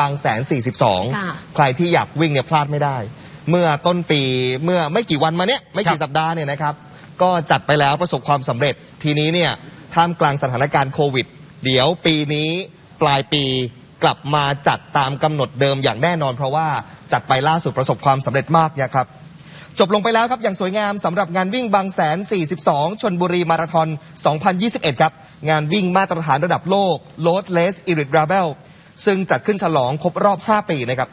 บางแสน ค่ะ 42 ใครที่อยากวิ่งเนี่ยพลาดไม่ได้ เมื่อต้นปีเมื่อไม่กี่วันมาเนี้ยไม่กี่สัปดาห์เนี่ยนะครับ ก็จัดไปแล้วประสบความสำเร็จทีนี้เนี่ยท่ามกลางสถานการณ์โควิด เดี๋ยวปีนี้ปลายปีกลับมาจัดตามกำหนดเดิมอย่างแน่นอน เพราะว่าจัดไปล่าสุดประสบความสำเร็จมากนะครับ จบลงไปแล้วครับ อย่างสวยงามสำหรับงานวิ่งบางแสน 42 ชนบุรีมาราธอน 2021 ครับ งานวิ่งมาตรฐานระดับโลก Load Less Irit Gravel ซึ่งจัดขึ้นฉลองครบรอบ 5 ปีนะครับ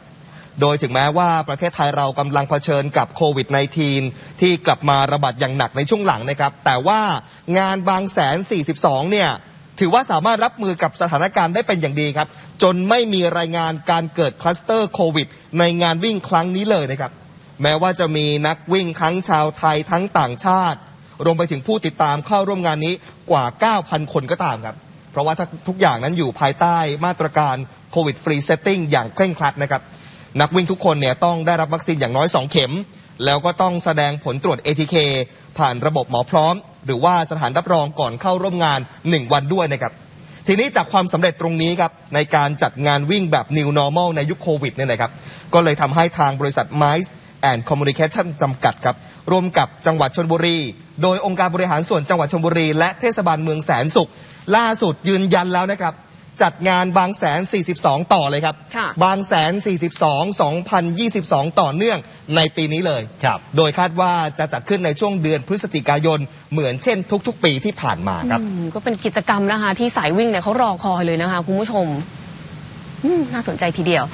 โดยถึงแม้ว่าประเทศไทยเรากำลังเผชิญกับโควิด -19 ที่กลับมาระบาดอย่างหนักในช่วงหลังนะครับ แต่ว่างานบางแสน 42 เนี่ย ถือว่าสามารถรับมือกับสถานการณ์ได้เป็นอย่างดีครับ จนไม่มีรายงานการเกิดคลัสเตอร์โควิด ในงานวิ่งครั้งนี้เลยนะครับ แม้ว่าจะมีนักวิ่งทั้งชาวไทยทั้งต่างชาติ รวมไปถึงผู้ติดตามเข้าร่วมงานนี้กว่า 9,000 คนก็ตามครับ เพราะว่าทุกอย่างนั้นอยู่ภายใต้มาตรการโควิดฟรีเซตติ้งอย่างเคร่งครัดนะครับ นักวิ่งทุกคนเนี่ยต้องได้รับวัคซีนอย่างน้อย 2 เข็ม แล้วก็ต้องแสดงผลตรวจ ATK ผ่านระบบหมอพร้อม หรือว่าสถานรับรองก่อนเข้าร่วมงาน 1 วันด้วยนะครับทีนี้จากความสำเร็จตรงนี้ครับในการจัดงานวิ่งแบบ New Normal ในยุคโควิดเนี่ยนะครับก็เลยทำให้ทางบริษัท Mice and Communication จำกัดครับ ร่วมกับจังหวัดชนบุรี โดยองค์การบริหารส่วนจังหวัดชนบุรี และเทศบาลเมืองแสนสุข ล่าสุดยืนยันแล้วนะครับ จัดงานบางแสน 42 ต่อเลยครับค่ะบางแสน 42 2022 ต่อเนื่องในปีนี้เลยครับโดยคาดว่าจะจัดขึ้นในช่วงเดือนพฤศจิกายนเหมือนเช่นทุก ๆ ปีที่ผ่านมาครับอืมก็เป็นกิจกรรมนะคะที่สายวิ่งเนี่ยเขารอคอยเลยนะคะคุณผู้ชมอืมน่าสนใจทีเดียว